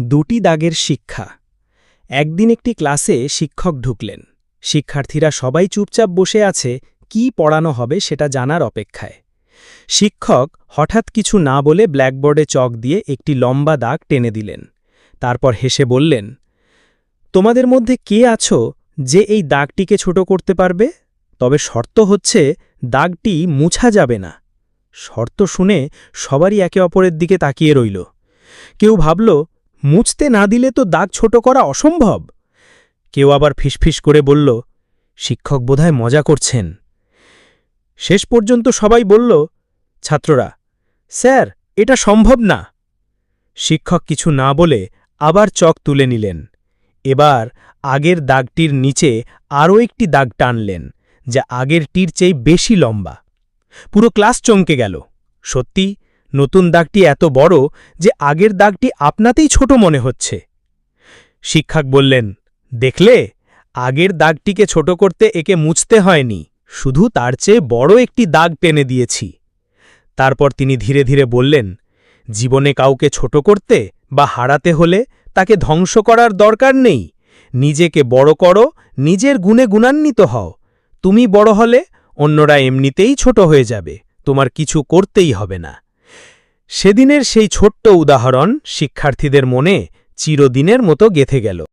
দুটি দাগের শিক্ষা। একদিন একটি ক্লাসে শিক্ষক ঢুকলেন। শিক্ষার্থীরা সবাই চুপচাপ বসে আছে, কি পড়ানো হবে সেটা জানার অপেক্ষায়। শিক্ষক হঠাৎ কিছু না বলে ব্ল্যাকবোর্ডে চক দিয়ে একটি লম্বা দাগ টেনে দিলেন। তারপর হেসে বললেন, তোমাদের মধ্যে কে আছো যে এই দাগটিকে ছোট করতে পারবে? তবে শর্ত হচ্ছে দাগটি মুছা যাবে না। শর্ত শুনে সবারই একে অপরের দিকে তাকিয়ে রইল। কেউ ভাবল মুছতে না দিলে তো দাগ ছোট করা অসম্ভব। কেউ আবার ফিসফিস করে বলল, শিক্ষক বোধহয় মজা করছেন। শেষ পর্যন্ত সবাই বলল, ছাত্ররা, স্যার, এটা সম্ভব না। শিক্ষক কিছু না বলে আবার চক তুলে নিলেন। এবার আগের দাগটির নিচে আরও একটি দাগ টানলেন, যা আগেরটির চেয়ে বেশি লম্বা। পুরো ক্লাস চমকে গেল। সত্যি নতুন দাগটি এত বড় যে আগের দাগটি আপনাতেই ছোট মনে হচ্ছে। শিক্ষক বললেন, দেখলে, আগের দাগটিকে ছোট করতে একে মুছতে হয়নি, শুধু তার চেয়ে বড় একটি দাগ টেনে দিয়েছি। তারপর তিনি ধীরে ধীরে বললেন, জীবনে কাউকে ছোট করতে বা হারাতে হলে তাকে ধ্বংস করার দরকার নেই। নিজেকে বড় করো, নিজের গুণে গুণান্বিত হও। তুমি বড় হলে অন্যরা এমনিতেই ছোট হয়ে যাবে, তোমার কিছু করতেই হবে না। সেদিনের সেই ছোট্ট উদাহরণ শিক্ষার্থীদের মনে চিরদিনের মতো গেথে গেল।